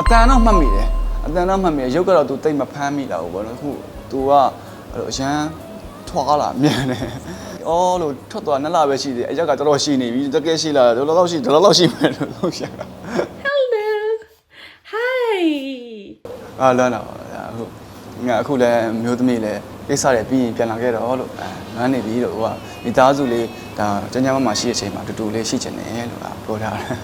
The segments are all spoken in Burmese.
အတန်တော့မှတ်မိတယ်အတန်တော့မှတ်မိတယ်ရုပ်ကတော့ तू တိတ်မဖမ်းမိတာဘူးပေါ့နော်အခု तू ကအဲ့လိုအရန်ထွာလာမြန်တယ်အော်လို့ထွက်သွားနှစ်လပဲရှိသေးတယ်အရက်ကတော်တော်ရှိနေပြီတကယ်ရှိလာတယ်တော့လောက်ရှိတော့လောက်ရှိမယ်လို့လို့ရှာတာ Hello. Hi. အာလမ်းတော့အခုငါအခုလည်းမျိုးသမီးလည်းကိစ္စတွေပြီးရင်ပြန်လာခဲ့တော့လို့အဲငန်းနေပြီလို့ဟိုကမိသားစုလေးဒါကျန်းကျန်းမာမာရှိတဲ့အချိန်မှာတူတူလေးရှိချင်တယ်လို့ကပြောထားတယ်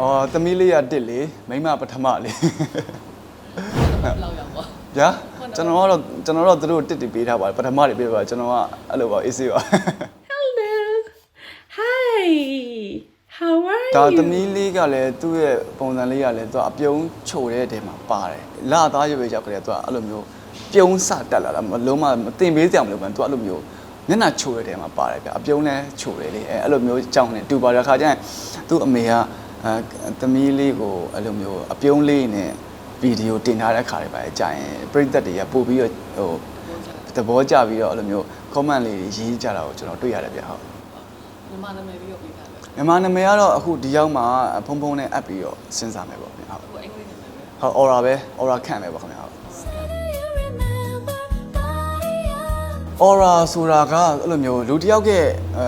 အော်သမီးလေးရတစ်လေမိမပထမလေးလောက်ရောက်ပါ။ညာကျွန်တော်ကတော့ကျွန်တော်တော့သူတို့တစ်တစ်ပေးထားပါတယ်ပထမတွေပေးပါကျွန်တော်ကအဲ့လိုပါအေးစေးပါ Hello. Hi. How are ဒါ you? သမီးလေးကလည်းသူ့ရဲ့ပုံစံလေးကလည်းသူကအပြုံးချိုတဲ့အထဲမှာပါတယ်။လာသားရွေကြောက်ကြတယ်သူကအဲ့လိုမျိုးပြုံးစတက်လာတာမလုံးမမတင်ပေးစရာမလိုဘူးသူကအဲ့လိုမျိုးမျက်နှာချိုတဲ့ထဲမှာပါတယ်ဗျအပြုံးလဲချိုတယ်လေအဲအဲ့လိုမျိုးကြောင်းနေတူပါတယ်ခါကျရင်သူ့အမေက အဲသမီးလေးကိုအဲ့လိုမျိုးအပြုံးလေးနဲ့ဗီဒီယိုတင်ထားတဲ့ခါတွေပါကြာရင်ပရိသတ်တွေကပို့ပြီးတော့ဟိုသဘောကျပြီးတော့အဲ့လိုမျိုး comment လေးတွေရေးကြတာကိုကျွန်တော်တွေ့ရတယ်ဗျဟုတ်မြန်မာနာမည်ပြီးတော့ပေးထားတယ်မြန်မာနာမည်ကတော့အခုဒီရောက်မှာဖုံဖုံနဲ့အပ်ပြီးတော့စဉ်းစားမယ်ပေါ့ဗျဟုတ်ဟိုအင်္ဂလိပ်နာမည်ပဲဟုတ် aura ပဲ aura ခန့်မယ်ပေါ့ခင်ဗျဟုတ် aura ဆိုတာကအဲ့လိုမျိုးလူတစ်ယောက်ရဲ့အဲ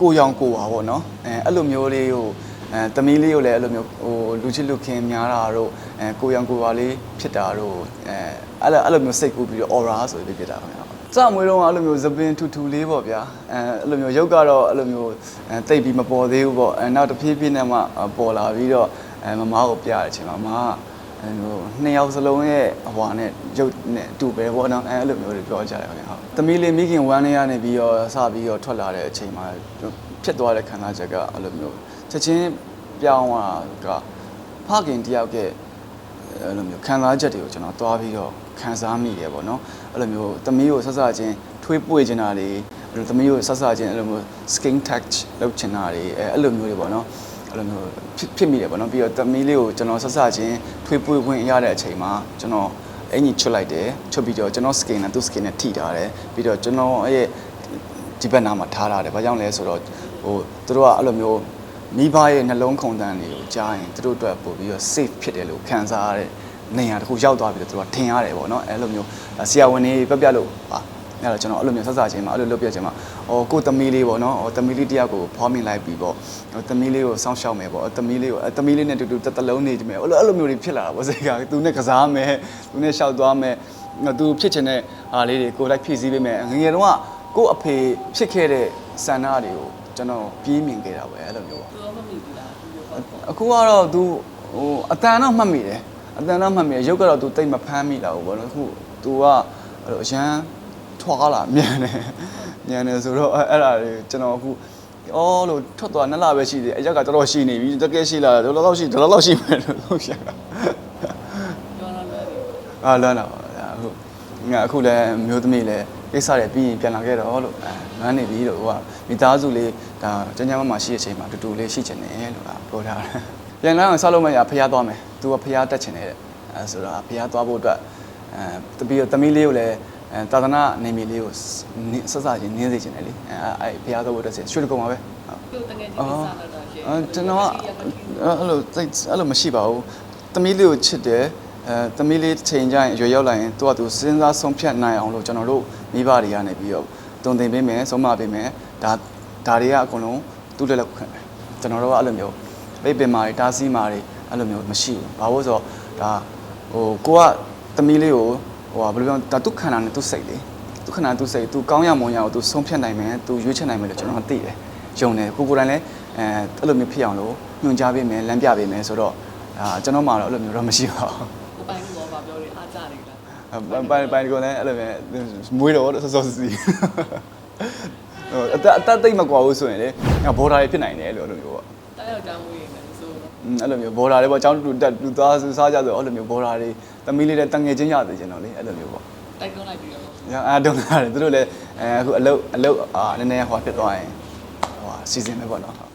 ကိုရောင်ကိုပါပေါ့နော်အဲအဲ့လိုမျိုးလေးကို အဲတမီးလေးကိုလည်းအဲ့လိုမျိုးဟိုလူချစ်လူခင်များတာတို့အဲကိုရောင်ကိုပါလေးဖြစ်တာတို့အဲအဲ့လိုအဲ့လိုမျိုးစိတ်ကူးပြီးတော့ aura ဆိုပြီးဖြစ်တာခင်ဗျဟုတ်စမွေးတော့အဲ့လိုမျိုးသပင်ထူထူလေးပေါ့ဗျာအဲအဲ့လိုမျိုးရုပ်ကတော့အဲ့လိုမျိုးအဲတိတ်ပြီးမပေါ်သေးဘူးပေါ့အဲနောက်တစ်ဖြည်းဖြည်းနဲ့မှပေါ်လာပြီးတော့အဲမမကိုပြတဲ့အချိန်မှာမမကအဲဟိုနှစ်ယောက်စလုံးရဲ့အဟွာနဲ့ရုပ်နဲ့အတူပဲပေါ့နော်အဲအဲ့လိုမျိုးတွေပြောကြတယ်ခင်ဗျဟုတ်သမီးလေးမိခင်ဝမ်းလေးကနေပြီးတော့စပြီးတော့ထွက်လာတဲ့အချိန်မှာဖြစ်သွားတဲ့ခံစားချက်ကအဲ့လိုမျိုး ချက်ချင်းပြောင်းသွားတာကဖခင်တယောက်ရဲ့အဲ့လိုမျိုးခံစားချက်တွေကိုကျွန်တော်တွားပြီးတော့ခံစားမိတယ်ပေါ့နော်အဲ့လိုမျိုးသမီးကိုဆက်စချင်းထွေးပွေချင်တာတွေအဲ့လိုသမီးကိုဆက်စချင်းအဲ့လိုမျိုး skin touch လုပ်ချင်တာတွေအဲအဲ့လိုမျိုးတွေပေါ့နော်အဲ့လိုမျိုးဖြစ်ဖြစ်မိတယ်ပေါ့နော်ပြီးတော့သမီးလေးကိုကျွန်တော်ဆက်စချင်းထွေးပွေးခွင့်ရတဲ့အချိန်မှာကျွန်တော်အင်ကြီးချွတ်လိုက်တယ်ချွတ်ပြီးတော့ကျွန်တော် skin နဲ့သူ့ skin နဲ့ထိထားတယ်ပြီးတော့ကျွန်တော်ရဲ့ဒီဘက်နားမှာထားထားတယ်ဘာကြောင့်လဲဆိုတော့ဟိုသူတို့ကအဲ့လိုမျိုး မိဘရဲ့နှလုံးခုန်တန်းတွေကိုကြားရင်သူတို့အတွက်ပို့ပြီးတော့ safe ဖြစ်တယ်လို့ခံစားရတဲ့နေရာတစ်ခုရောက်သွားပြီလို့သူတို့ကထင်ရတယ်ပေါ့နော်အဲ့လိုမျိုးဆရာဝန်တွေပြပြလို့ပါအဲ့တော့ကျွန်တော်အဲ့လိုမျိုးဆက်စားခြင်းမှာအဲ့လိုလုပ်ပြခြင်းမှာဟောကိုယ်သမီးလေးပေါ့နော်ဟောသမီးလေးတယောက်ကိုဖွားမြင်လိုက်ပြီပေါ့ဟောသမီးလေးကိုစောင့်ရှောက်မယ်ပေါ့သမီးလေးကိုသမီးလေးနဲ့တူတူတစ်တလုံးနေကြမယ်အဲ့လိုအဲ့လိုမျိုးတွေဖြစ်လာတာပေါ့စိတ်ကသူနဲ့ကစားမယ်သူနဲ့ရှောက်သွားမယ်သူဖြစ်ချင်တဲ့အားလေးတွေကိုလိုက်ဖြည့်ဆည်းပေးမယ်ငယ်ငယ်တုန်းကကိုယ့်အဖေဖြစ်ခဲ့တဲ့ဆန္ဒတွေကို ကျွန်တော်ပြေးမြင်ခဲ့တာပဲအဲ့လိုမျိုးပေါ့ သူတော့မမိဘူးလား အခုကတော့ तू ဟိုအတန်တော့မှတ်မိတယ်အတန်တော့မှတ်မိတယ်ရုပ်ကတော့ तू တိတ်မဖမ်းမိတာဘူးပေါ့နော်အခု तू ကအဲ့လိုအရန်ထွာလာမြန်တယ်မြန်တယ်ဆိုတော့အဲ့အဲ့ဒါတွေကျွန်တော်အခုအော်လို့ထွက်သွားနှစ်လပဲရှိသေးတယ်အရက်ကတော်တော်ရှိနေပြီတကယ်ရှိလာတယ်တော့လောက်ရှိတော့လောက်ရှိမယ်လို့လို့ရှာတာ ပြောတော့လည်း အာလမ်းတော့အခုငါအခုလည်းမျိုးသမီးလည်း ကိစ္စတွေပြီးရင်ပြန်လာခဲ့တော့လို့အဲငန်းနေပြီလို့ဟိုကမိသားစုလေးဒါကျန်းကျန်းမာမာရှိတဲ့အချိန်မှာတူတူလေးရှိချင်တယ်လို့ကပြောထားတယ်ပြန်လာအောင်ဆောက်လို့မရဖျားသွားမယ်သူကဖျားတက်ချင်တယ်တဲ့အဲဆိုတော့ဖျားသွားဖို့အတွက်အဲတပီသမီးလေးကိုလည်းအဲသာသနာနေမီလေးကိုဆက်စားချင်းနင်းစေချင်တယ်လေအဲအဲဖျားသွားဖို့အတွက်ရွှေတကုံပါပဲဟုတ်သူတကယ်ကြီးကိစ္စတော့တော့ရှင်းအဲကျွန်တော်ကအဲ့လိုစိတ်အဲ့လိုမရှိပါဘူးသမီးလေးကိုချစ်တယ် အဲသမီးလေးချိန်ကြရင်ရွယ်ရောက်လာရင်သူကသူစဉ်းစားဆုံးဖြတ်နိုင်အောင်လို့ကျွန်တော်တို့မိဘတွေကနေပြီးတော့တုံသင်ပေးမယ်ဆုံးမပေးမယ်ဒါဒါတွေကအကုန်လုံးသူ့လက်လက်ခွင့်ပဲကျွန်တော်တို့ကအဲ့လိုမျိုးပိတ်ပင်မာတွေတားဆီးမာတွေအဲ့လိုမျိုးမရှိဘူးဘာလို့ဆိုတော့ဒါဟိုကိုကသမီးလေးကိုဟိုဟာဘယ်လိုပြောဒါသူခန္ဓာနဲ့သူစိတ်လေသူခန္ဓာသူစိတ်သူကောင်းရမွန်ရအောင်သူဆုံးဖြတ်နိုင်မယ်သူရွေးချယ်နိုင်မယ်လို့ကျွန်တော်ကသိတယ်ယုံတယ်ကိုကိုယ်တိုင်လည်းအဲအဲ့လိုမျိုးဖြစ်အောင်လို့ညွှန်ကြားပေးမယ်လမ်းပြပေးမယ်ဆိုတော့ဒါကျွန်တော်မှတော့အဲ့လိုမျိုးတော့မရှိပါဘူးကိုပိုင်ကော ဘာပြောလဲအားကြတယ်လားအပိုင်ပိုင်ကိုလည်းအဲ့လိုပဲမွေးတော့စောစောစီဟိုအသက်အသက်သိမ့်မကွာဘူးဆိုရင်လေဘော်ဒါတွေဖြစ်နိုင်တယ်လို့အဲ့လိုမျိုးပေါ့တားယောက်ကြောင်းဝင်နေဆိုအဲ့လိုမျိုးဘော်ဒါတွေပေါ့အကြောင်းတူတက်တူသားစားကြဆိုအဲ့လိုမျိုးဘော်ဒါတွေသမီးလေးတဲ့တငယ်ချင်းရသေးချင်တော့လေအဲ့လိုမျိုးပေါ့တိုက်တွန်းလိုက်ပြီးတော့။ညာအားတုံးတာတယ်သူတို့လည်းအဲအခုအလုတ်အလုတ်အာနည်းနည်းဟိုဖြစ်သွားရင်ဟိုစီစဉ်မယ်ပေါ့နော်